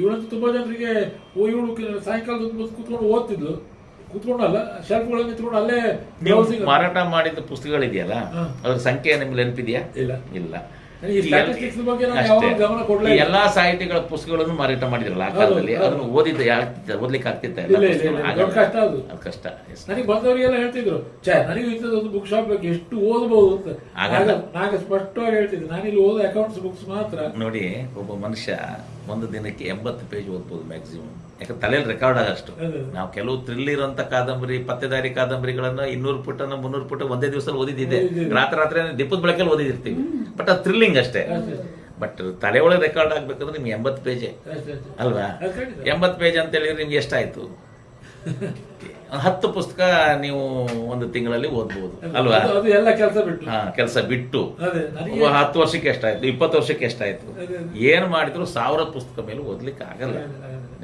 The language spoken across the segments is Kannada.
ಇವಳಂತೂ ತುಂಬಾ ಜನರಿಗೆ ಓ ಇವಳು ಸಾಯಂಕಾಲ ಸಾಯಂಕಾಲದ ಕೂತ್ಕೊಂಡು ಓದ್ತಿದ್ಲು. ಕೂತ್ಕೊಂಡಲ್ಲ ಶೆಲ್ಫ್ಗಳಲ್ಲಿ ನಿಂತ್ಕೊಂಡು ಅಲ್ಲೇ ನೀವು ಮಾರಾಟ ಮಾಡಿದ ಪುಸ್ತಕಗಳಿದೆಯಲ್ಲ. ಅದ್ರ ಸಂಖ್ಯೆ ನಿಮ್ಗೆ ನೆನಪಿದೆಯಾ? ಇಲ್ಲ. ಇಲ್ಲ. ನಾನು ಎಲ್ಲಾ ಸಾಹಿತಿಗಳ ಪುಸ್ತಕಗಳನ್ನು ಮಾರಾಟ ಮಾಡಿದ್ರಲ್ಲ ಆ ಕಾಲದಲ್ಲಿ? ಅದನ್ನು ಓದಿದ್ದ ಓದ್ಲಿಕ್ಕೆ ಆಗ್ತಿತ್ತ ಇಲ್ಲ, ಇಲ್ಲ, ಇಲ್ಲ, ಕಷ್ಟ ಅದು. ಕಷ್ಟ. ನನಗೆ ಬಂದವರಿಗೆಲ್ಲ ಹೇಳ್ತಿದ್ರು ಛೇ ನನಗೆ ಇಂಥದ್ದೊಂದು ಬುಕ್ ಶಾಪ್ ಬೇಕು ಎಷ್ಟು ಓದಬಹುದು ಅಂತ. ನಾನು ಸ್ಪಷ್ಟವಾಗಿ ಹೇಳ್ತಿದ್ದೆ ನಾನಿಲ್ಲಿ ಓದೋ ಅಕೌಂಟ್ಸ್ ಬುಕ್ಸ್ ಮಾತ್ರ. ನೋಡಿ ಒಬ್ಬ ಮನುಷ್ಯ ಒಂದು ದಿನಕ್ಕೆ ಎಂಬತ್ತು ಪೇಜ್ ಓದ್ಬೋದು ಮ್ಯಾಕ್ಸಿಮಮ್ ಯಾಕಂದ್ರೆ ತಲೆಯಲ್ಲಿ ರೆಕಾರ್ಡ್ ಆಗಷ್ಟು. ನಾವು ಕೆಲವು ಥ್ರಿಲ್ ಇರುವಂತ ಕಾದಂಬರಿ ಪತ್ತೆದಾರಿ ಕಾದಂಬರಿಗಳನ್ನ ಇನ್ನೂರು ಪುಟನ ಮುನ್ನೂರು ಪುಟ ಒಂದೇ ದಿವಸದಲ್ಲಿ ಓದಿದ್ದಿದೆ. ಓದಿದ್ದೀವಿ. ರಾತ್ರಿ ರಾತ್ರಿ ದೀಪದ ಬೆಳಕಲ್ಲಿ ಓದಿದಿರ್ತೀವಿ. ಬಟ್ ಅದು ಥ್ರಿಲ್ಲಿಂಗ್ ಅಷ್ಟೇ. ಬಟ್ ತಲೆ ಒಳಗೆ ರೆಕಾರ್ಡ್ ಆಗ್ಬೇಕಂದ್ರೆ ನಿಮ್ಗೆ ಎಂಬತ್ತು ಪೇಜೆ. ಅಲ್ವಾ. ಎಂಬತ್ತು ಪೇಜ್ ಅಂತ ಹೇಳಿದ್ರೆ ನಿಮ್ಗೆ ಎಷ್ಟಾಯ್ತು? ಹತ್ತು ಪುಸ್ತಕ ನೀವು ಒಂದು ತಿಂಗಳಲ್ಲಿ ಓದ್ಬೋದು. ಅಲ್ವಾ? ಕೆಲಸ ಬಿಟ್ಟು. ಹತ್ತು ವರ್ಷಕ್ಕೆ ಎಷ್ಟಾಯ್ತು? ಇಪ್ಪತ್ತು ವರ್ಷಕ್ಕೆ ಎಷ್ಟಾಯ್ತು. ಏನ್ ಮಾಡಿದ್ರು ಸಾವಿರ ಪುಸ್ತಕ ಮೇಲೆ ಓದ್ಲಿಕ್ಕೆ ಆಗಲ್ಲ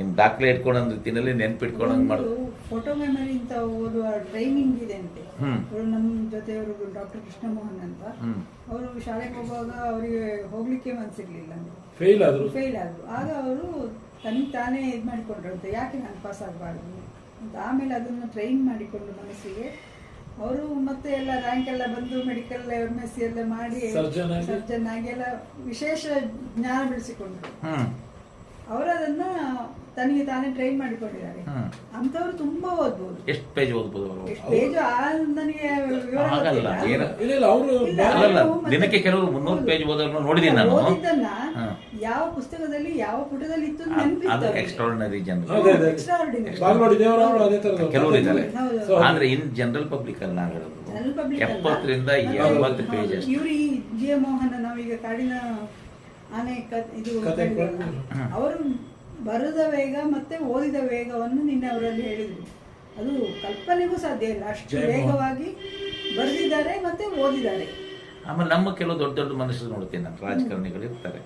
ಅದೇ, ಅದೇ. ನಿಮ್ ದಾಖಲೆ ಇಟ್ಕೊಳ್ಳೋ ರೀತಿಯಲ್ಲಿ ನೆನ್ಪಿಟ್ಕೊಳ್ಳೋಂಗ್ ಮಾಡು. ಫೋಟೋ ಮೆಮರಿ ಅಂತ ಓದುವ ಟ್ರೈನಿಂಗ್ ಇದೆ ಅಂತೆ. ಅವರು ನಮ್ಮ ಜೊತೆಯವರು ಡಾಕ್ಟರ್ ಕೃಷ್ಣಮೋಹನ್ ಅಂತ. ಅವರು ಶಾಲೆಗೆ ಹೋಗುವಾಗ ಅವರಿಗೆ ಹೋಗ್ಲಿಕ್ಕೆ ಮನ್ಸಿರ್ಲಿಲ್ಲ ಫೇಲ್ ಆದ್ರು. ಫೇಲ್ ಆದ್ರು. ಆಗ ಅವರು ತನಿಗೆ ತಾನೇ ಇದು ಅಂತ. ಯಾಕೆ ನಾನು ಪಾಸ್ ಆಗಬಾರ್ದು ಅಂತ. ಆಮೇಲೆ ಅದನ್ನು ಟ್ರೈನ್ ಮಾಡಿಕೊಂಡು ಮನಸ್ಸಿಗೆ ಅವರು ಮತ್ತೆ ಎಲ್ಲ ರ್ಯಾಂಕ್ ಎಲ್ಲ ಬಂದು ಮೆಡಿಕಲ್ ಎಂ ಎಸ್ ಸಿ ಎಲ್ಲ ಮಾಡಿ? ಸರ್ಜನ್ ಆಗಿ. ಎಲ್ಲ ವಿಶೇಷ ಜ್ಞಾನ ಬೆಳೆಸಿಕೊಂಡ್ರು. ಅವರದನ್ನ ಅವರು ಅದನ್ನ ತನಿಗೆ ತಾನೇ ಟ್ರೈನ್ ಮಾಡಿಕೊಂಡಿದ್ದಾರೆ ಅಂತವ್ರು ತುಂಬಾ ಓದ್ಬೋದು ಎಷ್ಟು ಪೇಜ್ ಓದ್ಬೋದು ಅವರು ಎಷ್ಟು ಪೇಜ್ ಆ ನನಗೆ ವಿವರ ಆಗಲ್ಲ. ಗೊತ್ತಿಲ್ಲ. ಏನು? ಇಲ್ಲ ಇಲ್ಲ ಅವರು ಇಲ್ಲ, ಅಲ್ಲಲ್ಲ ಮತ್ತೆ- ದಿನಕ್ಕೆ ಕೆಲವರು ಮುನ್ನೂರು ಪೇಜ್ ಓದೋರ್ನ ನೋಡಿದೀನಿ ನಾನು ಓದಿದ್ದನ್ನ ಯಾವ ಪುಸ್ತಕದಲ್ಲಿ ಯಾವ ಪುಟದಲ್ಲಿ ಇತ್ತು ಅಂತ ಅದ್-. ಎಕ್ಸ್ಟ್ರಾರ್ಡಿನರಿ ಜನರು ಅದೇ, ಅದೇ. Extraordinary. ಬಾಗಲೋಡಿ ದೇವರವರು ಅದೇ ತರ ಕೆಲವ್ರು ಇದ್ದಾರೆ. ಹೌದು. So, ಆದ್ರೆ ಇನ್ ಜನರಲ್ ಪಬ್ಲಿಕ್ ಅಲ್ಲಿ ನಾವು ಹೇಳೋದು ಅಲ್ಲ. ಎಪ್ಪತ್ತರಿಂದ ಎಂಬತ್ತು ಪೇಜ್ ಅಷ್ಟೇ ಇವ್ರು ಈ ಜಿ ಎ ಮೋಹನ ನಾವೀಗ ಕಾಡಿನ ಆನೆ ಕ- ಇದು ಅವರು ಬರದ ವೇಗ ಮತ್ತೆ ಓದಿದ ವೇಗವನ್ನು ನಿನ್ನೆ ಅವರಲ್ಲಿ ಹೇಳಿದ್ರು. ಅದು ಕಲ್ಪನೆಗೂ ಸಾಧ್ಯ ಇಲ್ಲ. ಅಷ್ಟು ವೇಗವಾಗಿ ಬರೆದಿದ್ದಾರೆ ಮತ್ತೆ ಓದಿದ್ದಾರೆ. ಆಮೇಲೆ ನಮ್ಮ ಕೆಲವು ದೊಡ್ಡ ದೊಡ್ಡ ಮನುಷ್ಯರು ನೋಡ್ತೀನಿ ನಾನು. ರಾಜಕಾರಣಿಗಳು ಇರ್ತಾರೆ.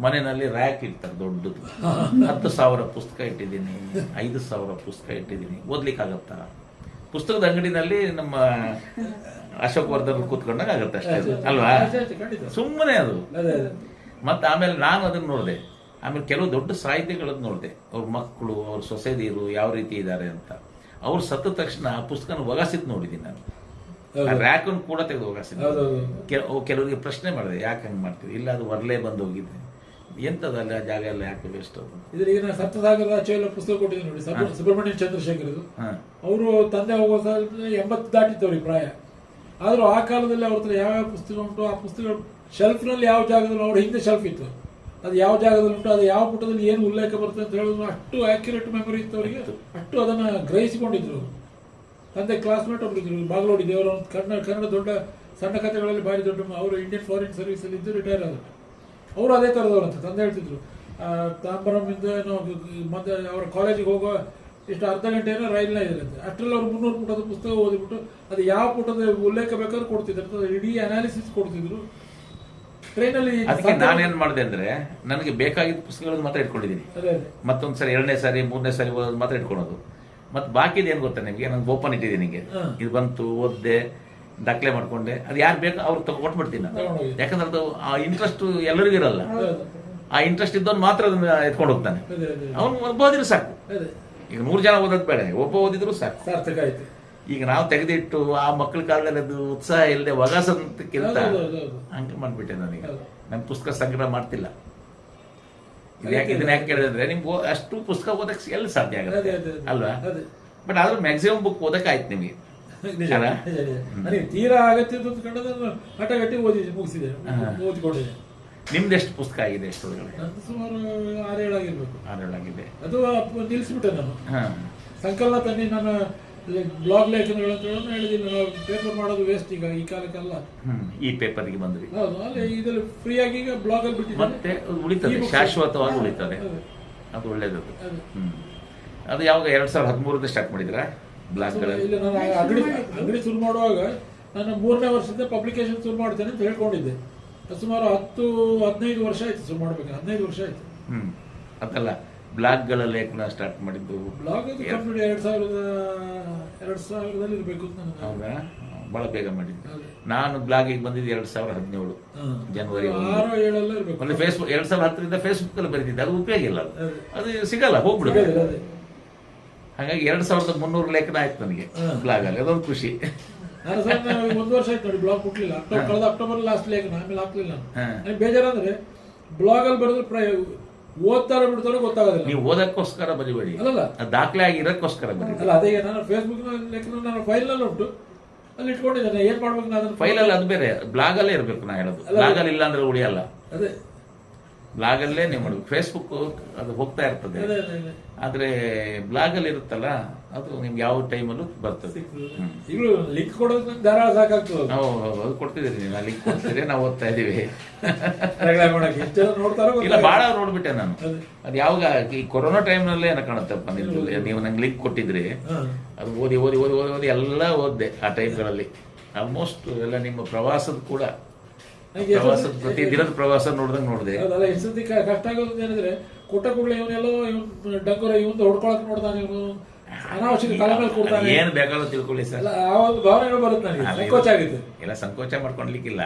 ಮನೆಯಲ್ಲಿ ರ್ಯಾಕ್ ಇರ್ತಾರೆ ದೊಡ್ಡದು. ಹತ್ತು ಸಾವಿರ ಪುಸ್ತಕ ಇಟ್ಟಿದ್ದೀನಿ ಐದು ಸಾವಿರ ಪುಸ್ತಕ ಇಟ್ಟಿದ್ದೀನಿ. ಓದ್ಲಿಕ್ಕೆ ಆಗತ್ತಾ ಪುಸ್ತಕದ ಅಂಗಡಿನಲ್ಲಿ ನಮ್ಮ ಅಶೋಕ್ ವರ್ಧನ್ ಕೂತ್ಕೊಂಡಾಗ ಆಗತ್ತೆ ಅಷ್ಟೇ. ಅಲ್ವಾ? ಸುಮ್ಮನೆ ಅದೇ. ಮತ್ತೆ ಆಮೇಲೆ ನಾನು ಅದನ್ನ ನೋಡಿದೆ. ಆಮೇಲೆ ಕೆಲವು ದೊಡ್ಡ ಸಾಹಿತ್ಯಗಳನ್ನು ನೋಡಿದೆ. ಅವ್ರ ಮಕ್ಕಳು ಅವ್ರ ಸೊಸೆದಿರು ಯಾವ ರೀತಿ ಇದ್ದಾರೆ ಅಂತ. ಅವ್ರು ಸತ್ತ ತಕ್ಷಣ ಆ ಪುಸ್ತಕನ ಒಗಾಸಿದ್ ನೋಡಿದ್ದೀನಿ ನಾನು. ರ್ಯಾಕ್ ಅನ್ನು ರ್ಯಾಕನ್ನು ಕೂಡ ತೆಗೆದು ಹೋಗಿದ್ದೀನಿ ಕೆಲವರಿಗೆ ಪ್ರಶ್ನೆ ಮಾಡಿದೆ ಯಾಕೆ ಹಂಗೆ ಮಾಡ್ತೀವಿ ಇಲ್ಲ ಅದು ಹೊರಲೇ ಬಂದು ಹೋಗಿದ್ದೆ ಎಂತದಲ್ಲ ಜಾಗ ಎಲ್ಲ ಯಾಕೆ ವೇಸ್ಟ್ ಇದ್ರ ಈಗ ನಾನು ಸಪ್ತಸಾಗರ ಆಚೆಲ್ಲ ಪುಸ್ತಕ ಕೊಟ್ಟಿದ್ದೆ ನೋಡಿ. ಸುಬ್ರ- ಸುಬ್ರಹ್ಮಣ್ಯ ಚಂದ್ರಶೇಖರ್ ಅವರು ತಂದೆ ಹೋಗೋ ಎಂಬತ್ತು ದಾಟಿತ್ತವ್ರಿಗೆ ಪ್ರಾಯ. ಆದ್ರೂ ಆ ಕಾಲದಲ್ಲಿ ಅವ್ರ ಹತ್ರ ಯಾವ ಪುಸ್ತಕ ಉಂಟು ಆ ಪುಸ್ತಕ ಶೆಲ್ಫ್ನಲ್ಲಿ ಯಾವ ಜಾಗದಲ್ಲಿ ಅವ್ರ ಹಿಂದೆ ಶೆಲ್ಫ್ ಇತ್ತು. ಅದು ಯಾವ ಜಾಗದಲ್ಲಿ ಉಂಟು ಅದು ಯಾವ ಪುಟದಲ್ಲಿ ಏನು ಉಲ್ಲೇಖ ಬರ್ತದೆ ಅಂತ ಹೇಳೋದು ಅಷ್ಟು ಆಕ್ಯುರೇಟ್ ಮೆಮೊರಿ ಇತ್ತು ಅವರಿಗೆ ಅಷ್ಟು ಅದನ್ನ ಗ್ರಹಿಸಿಕೊಂಡಿದ್ರು. ತಂದೆ ಕ್ಲಾಸ್ಮೇಟ್ ಒಬ್ಬರು ಬಾಗಲೋಡಿ ದೇವರ ಕನ್ನಡ ಕನ್ನಡ ದೊಡ್ಡ ಸಣ್ಣ ಕಥೆಗಳಲ್ಲಿ ಭಾರಿ ದೊಡ್ಡ ಅವರು ಇಂಡಿಯನ್ ಫಾರಿನ್ ಸರ್ವಿಸ್ ಅಲ್ಲಿ ಇದ್ದು ರಿಟೈರ್ ಆದರು. ಅವರು ಅದೇ ಥರದವರು ಅಂತ ತಂದೆ ಹೇಳ್ತಿದ್ರು. ಆ, ನಾವು ಮತ್ತೆ ಅವರ ಕಾಲೇಜಿಗೆ ಹೋಗೋ ಎಷ್ಟು ಅರ್ಧ ಗಂಟೆ ಏನೋ ರೈಲ್ನ ಇರುತ್ತೆ ಅಷ್ಟರಲ್ಲಿ ಅವ್ರು ಮುನ್ನೂರು ಪುಟದ ಪುಸ್ತಕ ಓದಿಬಿಟ್ಟು ಅದು ಯಾವ ಪುಟದ ಉಲ್ಲೇಖ ಬೇಕಾದ್ರೂ ಕೊಡ್ತಿದ್ರು. ಇಡೀ ಅನಾಲಿಸಿಸ್ ಕೊಡ್ತಿದ್ರು. ಟ್ರೈನಲ್ಲಿ ಅದಕ್ಕೆ ನಾನೇನ್ ಮಾಡಿದೆ ಅಂದ್ರೆ ನನಗೆ ಬೇಕಾಗಿದ್ದ ಪುಸ್ತಕಗಳನ್ನು ಮಾತ್ರ ಇಟ್ಕೊಂಡಿದ್ದೀನಿ. ಮತ್ತೊಂದ್ಸರಿ ಅದೇ ಮತ್ತೊಂದು ಸರಿ ಎರಡನೇ ಸಾರಿ ಮೂರನೇ ಸಾರಿ ಓದೋದು ಮಾತ್ರ ಇಟ್ಕೊಳೋದು. ಮತ್ತೆ ಬಾಕಿದು ಏನು ಗೊತ್ತಾ ನಿಮಗೆ? ನಾನು ಓಪನ್ ಇಟ್ಟಿದ್ದೀನಿ ನಿಮಗೆ ಇದು ಬಂತು ಓದ್ದೆ ದಾಖಲೆ ಮಾಡ್ಕೊಂಡೆ. ಅದು ಯಾರು ಬೇಕು ಅವ್ರು ಕೊಟ್ಬಿಡ್ತೀನಿ ನಾನು. ಯಾಕಂದ್ರೆ ಅದು ಆ ಇಂಟ್ರೆಸ್ಟ್ ಎಲ್ಲರಿಗೂ ಇರಲ್ಲ. ಆ ಇಂಟ್ರೆಸ್ಟ್ ಇದ್ದವನು ಮಾತ್ರ ಅದನ್ನ ಎತ್ಕೊಂಡು ಹೋಗ್ತಾನೆ. ಅವ್ನು ಓದಿದ್ರು ಸಾಕು. ಈಗ ನೂರು ಜನ ಓದೋದು ಬೇಡ. ಒಬ್ಬ ಓದಿದ್ರು ಸಾಕು. ಸಾರ್ಥಕ ಆಯ್ತು. ಈಗ ನಾವು ತೆಗೆದಿಟ್ಟು ಆ ಮಕ್ಕಳ ಕಾಲದಲ್ಲಿ ಅದು ಉತ್ಸಾಹ ಇಲ್ಲದೆ ಹೌದು. ಹಂಗೆ ಮಾಡ್ಬಿಟ್ಟೆ ನನಗೆ. ನನ್ನ ಪುಸ್ತಕ ಸಂಗ್ರಹ ಮಾಡ್ತಿಲ್ಲ. ಯಾಕೆ ಇದನ್ನ ಯಾಕೆ ಕೇಳಿದ್ರೆ ನಿಮ್ಗೆ ಅಷ್ಟು ಪುಸ್ತಕ ಓದಕ್ಕೆ ಎಲ್ಲಿ ಸಾಧ್ಯ ಆಗುತ್ತೆ. ಅಲ್ವಾ. ಬಟ್ ಆದ್ರೂ ಮ್ಯಾಕ್ಸಿಮಮ್ ಬುಕ್ ಓದಕ್ಕೆ ಆಯ್ತು ನಿಮಗೆ. ನನಗೆ ತೀರಾ ಅಗತ್ಯ ಅಂತ ಹಠಗಟ್ಟಿ ಓದಿ ಮುಗಿಸಿದೆ. ಓದಿಕೊಂಡಿದೆ. ನಿಮ್ದು ಎಷ್ಟು ಪುಸ್ತಕ ಆಗಿದೆ ಎಷ್ಟು ಸುಮಾರು ಆರೇಳಾಗಿರ್ಬೇಕು. ಆರೇಳಾಗಿದೆ. ಅದು ನಿಲ್ಸ್ಬಿಟ್ಟೆ ನಿಲ್ಲಿಸ್ಬಿಟ್ಟೆ ನಾನು. ಸಂಕಲನ ತನ್ನಿ ನಾನು ಬ್ಲಾಗ್ ಲೇಖನಗಳು ಅಂತ ಹೇಳೋದು ಹೇಳಿದ್ದೀನಿ ನಾವು ಪೇಪರ್ ಮಾಡೋದು ವೇಸ್ಟ್ ಈಗ ಈ ಕಾಲಕ್ಕೆಲ್ಲ. ಹ್ಮ್ ಈ ಪೇಪರ್ಗೆ ಬಂದ್ರಿ ಹೌದು ಅಲ್ಲಿ ಇದ್ರಲ್ಲಿ ಫ್ರೀಯಾಗಿ ಆಗಿ ಈಗ ಬ್ಲಾಗ್ ಅಲ್ಲಿ ಬಿಟ್ಟಿದ್ದೀನಿ. ಮತ್ತೆ ಅದು ಉಳಿತದೆ ಶಾಶ್ವತವಾಗಿ ಉಳಿತದೆ. ಅದು ಒಳ್ಳೇದು. ಅದು. ಹ್ಮ್. ಅದು ಯಾವಾಗ ಎರಡ್ ಸಾವಿರದ ಹದಿಮೂರರಿಂದ ಸ್ಟಾರ್ಟ್ ಮಾಡಿದ್ರಾ ಬ್ಲಾಗ್ಗಳಲ್ಲಿ ಇಲ್ಲ ನಾನು ಅಂಗಡಿ ಅಂಗಡಿ ಶುರು ಮಾಡುವಾಗ ನಾನು ಮೂರನೇ ವರ್ಷದಿಂದ ಪಬ್ಲಿಕೇಶನ್ ಶುರು ಮಾಡ್ತೇನೆ ಅಂತ ಹೇಳ್ಕೊಂಡಿದ್ದೆ. ಸುಮಾರು ಹತ್ತು ಹದಿನೈದು ವರ್ಷ ಆಯ್ತು ಶುರು ಮಾಡ್ಬೇಕು ಹದಿನೈದು ವರ್ಷ ಆಯ್ತು. ಹ್ಮ್. ಅದಲ್ಲ ಬ್ಲಾಗ್ಗಳ ಲೇಖನ ಸ್ಟಾರ್ಟ್ ಮಾಡಿದ್ದು. ಬ್ಲಾಗ್ ಎರಡ್ ಸಾವಿರದ ಎರಡ್ ಸಾವಿರದಲ್ಲಿ ಇರಬೇಕು ಹೌದಾ? ಬಹಳ ಬೇಗ ಮಾಡಿದ್ದು. ನಾನು ಬ್ಲಾಗಿಗೆ ಬಂದಿದ್ದು ಎರಡ್ ಸಾವಿರದ ಹದಿನೇಳು ಜನವರಿ ಆರು ಏಳೆಲ್ಲ ಇರ್ಬೇಕು. ಒಂದು ಫೇಸ್ಬುಕ್ ಎರಡ್ ಸಾವಿರದ ಹತ್ತರಿಂದ ಫೇಸ್ಬುಕ್ ಅಲ್ಲಿ ಬರೆದಿದ್ದೆ. ಅದು ಉಪಯೋಗ ಇಲ್ಲ ಅದು. ಸಿಗಲ್ಲ ಹೋಗ್ಬಿಡುತ್ತೆ. ಹಾಗಾಗಿ ಎರಡ್ ಸಾವಿರದ ಮುನ್ನೂರು ಲೇಖನ ಆಯ್ತು ನನಗೆ ಹಾ. ಬ್ಲಾಗ್ ಅಲ್ಲಿ ಅದೊಂದು ಖುಷಿ. ಒಂದು ವರ್ಷ ಆಯ್ತು ನೋಡಿ ಬ್ಲಾಗ್ ಅಕ್ಟೋಬರ್ ಕಳೆದ ಅಕ್ಟೋಬರ್ ಲಾಸ್ಟ್ ಲೇಖನ ಆಮೇಲೆ ಹಾಕ್ಲಿಲ್ಲ ಬೇಜಾರಂದ್ರೆ ಬ್ಲಾಗ್ ಅಲ್ಲಿ ಬರೆದ್ರೆ ಪ್ರ ಓದ್ತಾರೋ ಬಿಡ್ತಾರೋ ಗೊತ್ತಾಗೋದಿಲ್ಲ. ನೀವು ಓದಕ್ಕೋಸ್ಕರ ಬರಿಬೇಡಿ. ಅಲ್ಲ ದಾಖಲೆ ಆಗಿರೋಕ್ಕೋಸ್ಕರ ಬರಿ ಅಲ್ಲ ಅದೇ ನಾನು ಫೇಸ್ಬುಕ್ ಲೆಕ್ಕ ನನ್ನ ಫೈಲ್ನಲ್ಲಿ ಉಂಟು. ಅಲ್ಲಿ ಇಟ್ಕೊಂಡಿದ್ದೇನೆ. ಏನ್ ಮಾಡ್ಬೇಕು ನಾನು ಅದನ್ನ ಫೈಲ್ ಅಲ್ಲಿ ಅದು ಬೇರೆ. ಬ್ಲಾಗ್ ಅಲ್ಲೇ ಇರ್ಬೇಕು ನಾ ಹೇಳೋದು. ಅಲ್ಲ. ಬ್ಲಾಗ್ ಅಲ್ಲಿ ಇಲ್ಲ ಅಂದ್ರೆ ಉಳಿಯಲ್ಲ. ಅದೇ. ಬ್ಲಾಗ್ ಅಲ್ಲೇ ನೀವು ಮಾಡಬೇಕು. ಫೇಸ್ಬುಕ್ ಅದು ಹೋಗ್ತಾ ಇರ್ತದೆ. ಆದ್ರೆ ಬ್ಲಾಗ್ ಅಲ್ಲಿ ಇರುತ್ತಲ್ಲ ಅದು ನಿಮ್ಗೆ ಯಾವ ಟೈಮಲ್ಲೂ ಬರ್ತದೆ. ಲಿಂಕ್ ನಾವು ಅದು ಕೊಡ್ತಿದ್ದೀರಿ ನೀವು. ಲಿಂಕ್ ಕೊಡ್ತೀರಿ ನಾವು ಓದ್ತಾ ನೋಡ್ತಾರೋ ಇಲ್ಲ. ಬಹಳ ನೋಡ್ಬಿಟ್ಟೆ ನಾನು. ಅದೇ. ಯಾವಾಗ ಈ ಕೊರೋನಾ ಟೈಮ್ನಲ್ಲೇ ಏನ ಕಾಣುತ್ತಪ್ಪ ನಿಮ್ದು. ನೀವು ನಂಗೆ ಲಿಂಕ್ ಕೊಟ್ಟಿದ್ರಿ. ಅದು ಓದಿ ಓದಿ ಓದಿ ಓದಿ ಓದಿ ಎಲ್ಲ ಓದ್ದೆ ಆ ಟೈಮ್ಗಳಲ್ಲಿ ಆಲ್ಮೋಸ್ಟ್ ಎಲ್ಲ ನಿಮ್ಮ ಪ್ರವಾಸದ ಕೂಡ. ಪ್ರವಾಸದ ಪ್ರತಿ ದಿನದ ಪ್ರವಾಸ ನೋಡ್ದಂಗೆ ನೋಡಿದೆ. ಅದಲ್ಲ ಎಷ್ಟು ಸತಿ ಕಷ್ಟ ಆಗೋದು ಏನಂದ್ರೆ ಕೊಟ್ಟ ಕೂಡಲೇ ಇವನೆಲ್ಲೋ ಇವನ್ ಡಂಗುರ ಇವನ್ ಹೊಡ್ಕೊಳಕ್ ನೋಡ್ತಾನೆ ಇವನು ಅನಾವಶ್ಯಕ ಮೇಲೆ ಕೊಡ್ತಾನೆ ಏನು ಬೇಕಾದ್ರೂ ತಿಳ್ಕೊಳ್ಳಿ ಸರ್. ಆ ಒಂದು ಭಾವನೆಗಳು ಬರುತ್ತೆ ನನಗೆ ಸಂಕೋಚ ಆಗುತ್ತೆ. ಎಲ್ಲ ಸಂಕೋಚ ಮಾಡ್ಕೊಳ್ಲಿಕ್ಕಿಲ್ಲ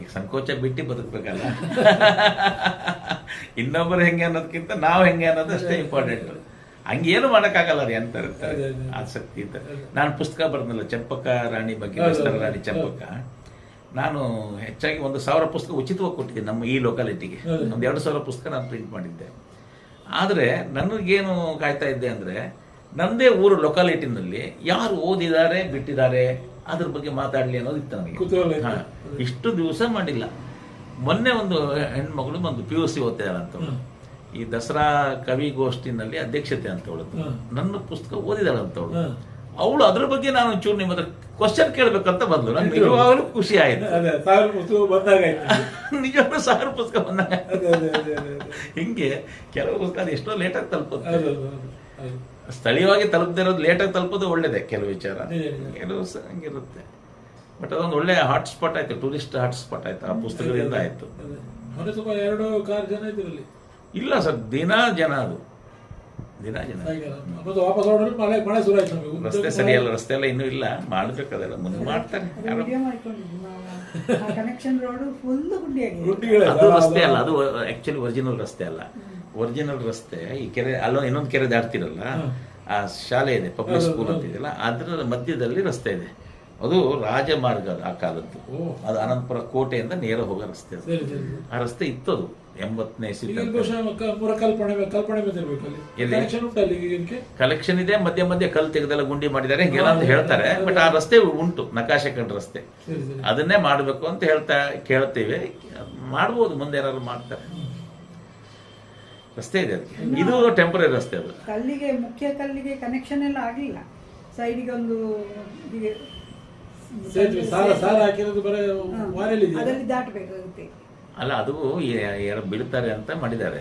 ಈಗ ಸಂಕೋಚ ಬಿಟ್ಟು ಬದುಕಬೇಕಲ್ಲ. ಇನ್ನೊಬ್ಬರು ಹೆಂಗೆ ಅನ್ನೋದಕ್ಕಿಂತ ನಾವು ಹೆಂಗೆ ಅನ್ನೋದು ಅಷ್ಟೇ ಇಂಪಾರ್ಟೆಂಟ್ ಹಂಗೇನು ಮಾಡೋಕ್ಕಾಗಲ್ಲ ರೀ ಎಂತ ಇರ್ತಾರೆ. ಆಸಕ್ತಿ ಇರ್ತಾರೆ ನಾನು ಪುಸ್ತಕ ಬರ್ದಲ್ಲ ಚಂಪಕ ರಾಣಿ ಬಗ್ಗೆ ರಾಣಿ ಚಂಪಕ. ನಾನು ಹೆಚ್ಚಾಗಿ ಒಂದು ಸಾವಿರ ಪುಸ್ತಕ ಉಚಿತವಾಗಿ ಕೊಟ್ಟಿದ್ದೀನಿ ನಮ್ಮ ಈ ಲೊಕಾಲಿಟಿಗೆ ಒಂದು ಎರಡು ಸಾವಿರ ಪುಸ್ತಕ ನಾನು ಪ್ರಿಂಟ್ ಮಾಡಿದ್ದೆ. ಆದರೆ ನನಗೇನು ಕಾಯ್ತಾ ಇದ್ದೆ ಅಂದರೆ ನಂದೇ ಊರು ಲೊಕಾಲಿಟಿನಲ್ಲಿ ಯಾರು ಓದಿದ್ದಾರೆ ಬಿಟ್ಟಿದ್ದಾರೆ ಅದ್ರ ಬಗ್ಗೆ ಮಾತಾಡಲಿ ಅನ್ನೋದು ಇತ್ತು. ನನಗೆ ಇಷ್ಟು ದಿವಸ ಮಾಡಿಲ್ಲ. ಮೊನ್ನೆ ಒಂದು ಹೆಣ್ಮಗಳು ಬಂದು ಪಿ ಯು ಸಿ ಅಂತ. ಈ ದಸರಾ ಕವಿಗೋಷ್ಠಿನಲ್ಲಿ ಅಧ್ಯಕ್ಷತೆ ಅಂತ ಹೇಳಿದ್ರು ನನ್ನ ಪುಸ್ತಕ ಓದಿದಾಳೆ ಅಂತ ಅವಳು. ಅದ್ರ ಬಗ್ಗೆ ನಾನು ಒಂಚೂರು ನಿಮ್ಮ ಹತ್ರ ಕ್ವಶನ್ ಕೇಳಬೇಕಂತ ಬಂದ್ಲು. ನಂಗೆ ನಿಜವಾಗ್ಲೂ ಖುಷಿ ಆಯ್ತು. ನಿಜವಾಗ್ಲೂ ಸಾವಿರ ಪುಸ್ತಕ ಬಂದಾಗ. ಹಿಂಗೆ ಕೆಲವು ಪುಸ್ತಕ ಎಷ್ಟೋ ಲೇಟಾಗಿ ತಲುಪುತ್ತೆ. ಸ್ಥಳೀಯವಾಗಿ ತಲುಪದೇ ಇರೋದು ಲೇಟಾಗಿ ತಲುಪೋದು ಒಳ್ಳೇದೇ ಕೆಲವು ವಿಚಾರ. ಕೆಲವು ಹಂಗಿರುತ್ತೆ. ಬಟ್ ಅದೊಂದು ಒಳ್ಳೆ ಹಾಟ್ ಸ್ಪಾಟ್ ಆಯ್ತು ಟೂರಿಸ್ಟ್ ಹಾಟ್ ಸ್ಪಾಟ್ ಆಯ್ತು ಆ ಪುಸ್ತಕದಿಂದ ಆಯ್ತು. ಎರಡು ಕಾರ್ ಜನ ಇಲ್ಲ ಸರ್ ದಿನ ಜನ ಅದು. ದಿನ ಜನ ಸಾಯಂಕಾಲ ಮತ್ತೆ ವಾಪಸ್ ಹೊರಡ್ರೆ ಮಳೆ ಮಳೆ ಶುರು ಆಯ್ತು ನಮಗೆ. ರಸ್ತೆ ಸರಿಯಲ್ಲ ರಸ್ತೆ ಎಲ್ಲ ಇನ್ನೂ ಇಲ್ಲ. ಮಾಡ್ಬೇಕು ಅದೆಲ್ಲ. ಮುಂದೆ ಮಾಡ್ತಾರೆ. ಅದು ರಸ್ತೆ ಅಲ್ಲ ಅದು. ಆಕ್ಚುಲಿ ಒರಿಜಿನಲ್ ರಸ್ತೆ ಅಲ್ಲ. ಒರಿಜಿನಲ್ ರಸ್ತೆ ಈ ಕೆರೆ ಅಲ್ಲೊಂದು ಇನ್ನೊಂದು ಕೆರೆ ದಾಟ್ತಿರಲ್ಲ ಆ ಶಾಲೆ ಇದೆ ಪಬ್ಲಿಕ್ ಸ್ಕೂಲ್. ಅಂತ ಇದೆಯಲ್ಲ ಅದರ ಮಧ್ಯದಲ್ಲಿ ರಸ್ತೆ ಇದೆ. ಅದು ರಾಜಮಾರ್ಗ ಆ ಕಾಲದ್ದು. ಅದು ಅನಂತಪುರ ಕೋಟೆಯಿಂದ ನೇರ ಹೋಗೋ ರಸ್ತೆ. ಆ ರಸ್ತೆ ಇತ್ತು ಅದು ಎಂಬತ್ತನೇ ಕಲ್ಪನೆ ಕಲ್ಪನೆ ಬಂದಿರ್ಬೇಕು ಅಲ್ಲಿ. ಎಲ್ಲಿ? ಉಂಟು ಅಲ್ಲಿ ಇದಕ್ಕೆ? ಕಲೆಕ್ಷನ್ ಇದೆ ಮಧ್ಯ ಮಧ್ಯೆ ಕಲ್ ತೆಗೆದೆಲ್ಲ ಗುಂಡಿ ಮಾಡಿದ್ದಾರೆ. ಹಿಂಗೆಲ್ಲ ಅಂತ ಹೇಳ್ತಾರೆ. ಬಟ್ ಆ ರಸ್ತೆ ಉಂಟು ನಕಾಶೆ ಕಂಡ ರಸ್ತೆ ಅದನ್ನೇ ಮಾಡಬೇಕು ಅಂತ ಹೇಳ್ತಾ ಕೇಳ್ತೇವೆ. ಮಾಡ್ಬೋದು ಮುಂದೆ ಏನಾದ್ರು ಮಾಡ್ತಾರೆ. ರಸ್ತೆ ಇದೆ ಅದಕ್ಕೆ. ಇದು ಟೆಂಪರರಿ ರಸ್ತೆ ಅದು. ಕಲ್ಲಿಗೆ ಮುಖ್ಯ ಕಲ್ಲಿಗೆ ಕನೆಕ್ಷನ್ ಎಲ್ಲ ಆಗಲಿಲ್ಲ ಸೈಡಿಗೆ ಒಂದು ಸೇತುವೆ ಸಾಲ ಸಾಲ ಹಾಕಿರೋದು ಬರೀ. ವಾರಲ್ಲಿ ಅದರಲ್ಲಿ ದಾಟಬೇಕಾಗುತ್ತೆ ಅಲ್ಲ ಅದು ಯಾರು ಬೀಳ್ತಾರೆ ಅಂತ ಮಾಡಿದ್ದಾರೆ.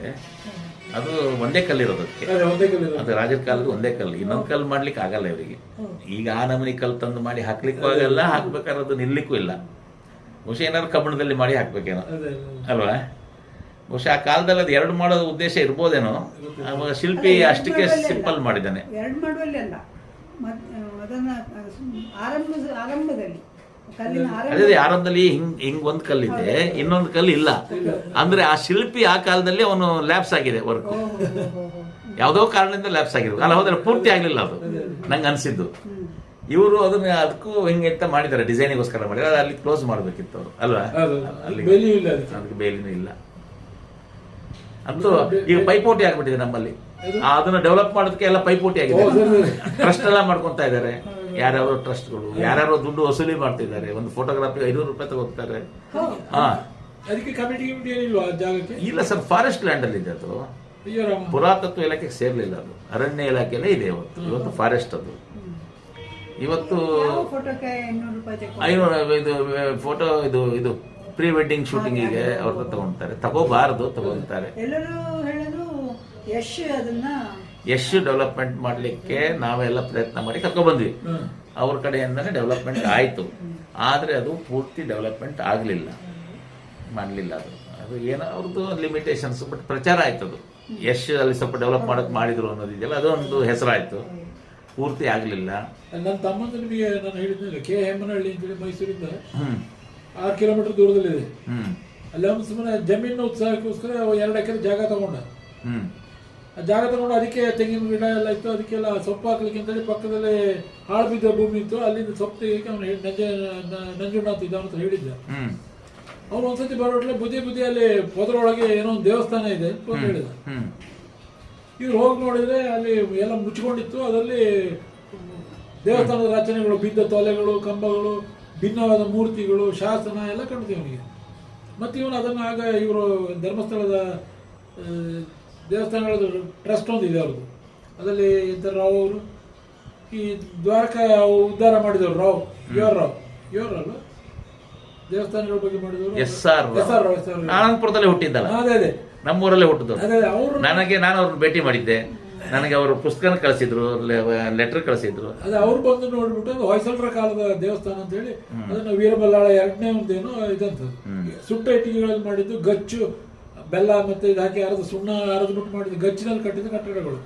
ಅದು ಒಂದೇ ಕಲ್ಲು ಇರೋದು ಅದೇ ರಾಜರ ಕಾಲದ ಒಂದೇ ಕಲ್ಲು. ಇನ್ನೊಂದು ಕಲ್ಲು ಮಾಡ್ಲಿಕ್ಕೆ ಆಗಲ್ಲ ಇವರಿಗೆ. ಈಗ ಆ ನಮನಿ ಕಲ್ಲು ತಂದು ಮಾಡಿ ಹಾಕ್ಲಿಕ್ಕೂ ಆಗಲ್ಲ ಹಾಕ್ಬೇಕಾದ್ರೆ ಅದು ನಿಲ್ಲಿಕ್ಕೂ ಇಲ್ಲ. ಬಹುಶಃ ಏನಾದ್ರು ಕಬ್ಬಣದಲ್ಲಿ ಮಾಡಿ ಹಾಕ್ಬೇಕೇನೋ. ಅಲ್ವಾ? ಬಹುಶಃ ಆ ಕಾಲದಲ್ಲಿ ಅದು ಎರಡು ಮಾಡೋ ಉದ್ದೇಶ ಇರ್ಬೋದೇನೋ. ಅವಾಗ ಶಿಲ್ಪಿ ಅಷ್ಟಕ್ಕೆ ಸಿಂಪಲ್. ಮಾಡಿದ್ದಾನೆ. ಎರಡು ಮಾಡುವಲ್ಲಿ ಅಲ್ಲ. ಅದನ್ನ ಆರಂಭ ಆರಂಭದಲ್ಲಿ. ಅದೇ ಆರಂಭದಲ್ಲಿ ಹಿಂಗ್ ಹಿಂಗ್ ಒಂದ್ ಕಲ್ಲಿದೆ ಇನ್ನೊಂದು ಕಲ್ಲು ಇಲ್ಲ. ಅಂದ್ರೆ ಆ ಶಿಲ್ಪಿ ಆ ಕಾಲದಲ್ಲಿ ಅವನು ಲ್ಯಾಬ್ಸ್ ಆಗಿದೆ ವರ್ಕ್. ಯಾವುದೋ ಕಾರಣದಿಂದ ಲ್ಯಾಬ್ಸ್ ಆಗಿರ್ಬೇಕು ಅಲ್ಲ ಹೋದ್ರೆ ಪೂರ್ತಿ ಆಗ್ಲಿಲ್ಲ ಅದು. ನಂಗೆ ಅನ್ಸಿದ್ದು. ಇವರು ಅದನ್ನ ಅದಕ್ಕೂ ಹಿಂಗೆ ಅಂತ ಮಾಡಿದ್ದಾರೆ ಡಿಸೈನಿಗೋಸ್ಕರ ಮಾಡಿದ್ದಾರೆ. ಅಲ್ಲಿ ಕ್ಲೋಸ್ ಮಾಡ್ಬೇಕಿತ್ತು ಅವರು ಅಲ್ವಾ? ಅಲ್ಲಿ ಬೇಲಿಯೂ ಇಲ್ಲ ಅದಕ್ಕೆ. ಬೇಲಿನೂ ಇಲ್ಲ. ಅಂತೂ ಈಗ ಪೈಪೋಟಿ ಆಗ್ಬಿಟ್ಟಿದೆ ನಮ್ಮಲ್ಲಿ. ಅದನ್ನ ಡೆವಲಪ್ ಮಾಡೋದಕ್ಕೆ ಎಲ್ಲ ಪೈಪೋಟಿ ಆಗಿದೆ. ಟ್ರಸ್ಟ್ ಎಲ್ಲ ಮಾಡ್ಕೊಂತ ಇದ್ದಾರೆ. ಯಾರ್ಯಾರೋ ಟ್ರಸ್ಟ್ಗಳು ಯಾರ್ಯಾರೋ ದುಡ್ಡು ವಸೂಲಿ ಮಾಡ್ತಿದ್ದಾರೆ. ಒಂದು ಫೋಟೋಗ್ರಾಫಿ ಐನೂರು ರೂಪಾಯಿ ತಗೋತಾರೆ. ಹಾ. ಅದಕ್ಕೆ ಕಮಿಟಿ ಗಿಮಿಟಿ ಏನಿಲ್ವಾ ಆ ಜಾಗಕ್ಕೆ? ಇಲ್ಲ ಸರ್ ಫಾರೆಸ್ಟ್ ಲ್ಯಾಂಡ್ ಅಲ್ಲಿ ಇದೆ ಅದು. ಪುರಾತತ್ವ ಇಲಾಖೆಗೆ ಸೇರ್ಲಿಲ್ಲ ಅದು. ಅರಣ್ಯ ಇಲಾಖೆನೇ ಇದೆ ಇವತ್ತು. ಇವತ್ತು ಫಾರೆಸ್ಟ್ ಅದು. ಇವತ್ತು ಐನೂರು ಇದು ಫೋಟೋ ಇದು ಇದು ಪ್ರೀ ವೆಡ್ಡಿಂಗ್ ಇದೆ ಅವ್ರ ತಗೊಂತಾರೆ. ತಗೋಬಾರದು ತಗೊಂತಾರೆ. ಎಲ್ಲರೂ ಹೇಳೋದು ಯಶ್ ಅದನ್ನ ಯಶ್ ಡೆವಲಪ್ಮೆಂಟ್ ಮಾಡಲಿಕ್ಕೆ ನಾವೆಲ್ಲ ಪ್ರಯತ್ನ ಮಾಡಿ ಕರ್ಕೊಬಂದ್ವಿ ಹ್ಮ್. ಅವ್ರ ಕಡೆಯಿಂದನೇ ಡೆವಲಪ್ಮೆಂಟ್ ಆಯಿತು. ಆದರೆ ಅದು ಪೂರ್ತಿ ಡೆವಲಪ್ಮೆಂಟ್ ಆಗಲಿಲ್ಲ. ಮಾಡಲಿಲ್ಲ ಅದು. ಅದು ಏನೋ ಅವ್ರದ್ದು ಲಿಮಿಟೇಷನ್ಸ್ ಬಟ್ ಪ್ರಚಾರ ಆಯ್ತು ಅದು. ಯಶ್ ಅಲ್ಲಿ ಸ್ವಲ್ಪ ಡೆವಲಪ್ ಮಾಡೋಕೆ ಮಾಡಿದ್ರು ಅನ್ನೋದಿದೆಯಲ್ಲ ಅದೊಂದು ಹೆಸರಾಯಿತು. ಪೂರ್ತಿ ಆಗಲಿಲ್ಲ. ನನ್ನ ತಮ್ಮಂದ ನಿಮಗೆ ನಾನು ಹೇಳಿದ್ನಲ್ಲ ಕೆ ಹೇಮನಹಳ್ಳಿ ಅಂತೇಳಿ ಮೈಸೂರಿಂದ. ಆರು ಕಿಲೋಮೀಟರ್ ದೂರದಲ್ಲಿದೆ. ಅಲ್ಲಿ ಅವ್ನು ಸುಮ್ಮನೆ ಜಮೀನು ಉತ್ಸಾಹಕ್ಕೋಸ್ಕರ ಎರಡು ಎಕರೆ ಜಾಗ ತಗೊಂಡ. ಜಾಗ ತಗೊಂಡು ಅದಕ್ಕೆ ತೆಂಗಿನ ಗಿಡ ಎಲ್ಲ ಇತ್ತು ಅದಕ್ಕೆಲ್ಲ ಸೊಪ್ಪು ಹಾಕ್ಲಿಕ್ಕೆ ಅಂತೇಳಿ ಪಕ್ಕದಲ್ಲಿ ಹಾಳು ಬಿದ್ದ ಭೂಮಿ ಇತ್ತು. ಅಲ್ಲಿಂದ ಸೊಪ್ಪು ತೆಗಿಯಕ್ಕೆ ಅವನು ನಂಜೆ ನಂಜುನಾಥ್ ಇದ್ದ ಅಂತ ಹೇಳಿದ್ದ. ಅವ್ರು ಅವನು ಒಂದ್ಸತಿ ಬರೋಟ್ಲೆ ಬುದ್ಧಿ ಅಲ್ಲಿ ಪೊದರೊಳಗೆ ಏನೋ ಒಂದು ದೇವಸ್ಥಾನ ಇದೆ ಅಂತ ಹೇಳಿದ. ಇವ್ರು ಹೋಗಿ ನೋಡಿದ್ರೆ ಅಲ್ಲಿ ಎಲ್ಲ ಮುಚ್ಕೊಂಡಿತ್ತು. ಅದರಲ್ಲಿ ದೇವಸ್ಥಾನದ ರಚನೆಗಳು ಬಿದ್ದ ತೊಲೆಗಳು ಕಂಬಗಳು ಭಿನ್ನವಾದ ಮೂರ್ತಿಗಳು ಶಾಸನ ಎಲ್ಲ ಕಾಣ್ತೀವಿ ಅವನಿಗೆ. ಮತ್ತು ಇವನು ಅದನ್ನು ಆಗ ಇವರು ಧರ್ಮಸ್ಥಳದ ದೇವಸ್ಥಾನಗಳದ್ದು ಟ್ರಸ್ಟ್ ಒಂದು ಇದೆ ಅವ್ರದ್ದು. ಅದರಲ್ಲಿ ಇದ್ದ ರಾವ್ ಅವರು? ಈ ದ್ವಾರಕ ಉದ್ಧಾರ ಮಾಡಿದವರು ರಾವ್ ಯೋರ್ ರಾವ್. ಯೋರ್ ರಾವ್ ದೇವಸ್ಥಾನಗಳ ಬಗ್ಗೆ ಮಾಡಿದವರು? S R S R Rao S R ಆನಂದಪುರದಲ್ಲಿ ಹುಟ್ಟಿದ್ದಲ್ಲ. ಅದೇ ಅದೇ. ನಮ್ಮೂರಲ್ಲೇ ಹುಟ್ಟಿದ್ರು ಅದೇ ಅವರು ನನಗೆ ನಾನು ಅವ್ರನ್ನ ಭೇಟಿ ಮಾಡಿದ್ದೆ. ನನಗೆ ಅವರು ಪುಸ್ತಕನ ಕಳಿಸಿದ್ರು ಲೆಟರ್ ಕಳಿಸಿದ್ರು. ಅದೇ ಅವ್ರು ಬಂದು ನೋಡ್ಬಿಟ್ಟು ಅದು ಹೊಯ್ಸಳರ ಕಾಲದ ದೇವಸ್ಥಾನ ಅಂತ ಹೇಳಿ ಅದನ್ನ ವೀರಬಲ್ಲಾಳ ಎರಡನೇ ಒಂದೇನು ಇದಂತ ಸುಟ್ಟ ಇಟ್ಟಿಗೆಗಳಲ್ಲಿ ಮಾಡಿದ್ದು ಗಚ್ಚು ಬೆಲ್ಲ ಮತ್ತೆ ಇದು ಹಾಕಿ ಅರದು ಸುಣ್ಣ ಅರದ್ಬಿಟ್ಟು ಮಾಡಿದ ಗಚ್ಚಿನಲ್ಲಿ ಕಟ್ಟಿದ ಕಟ್ಟಡಗಳು.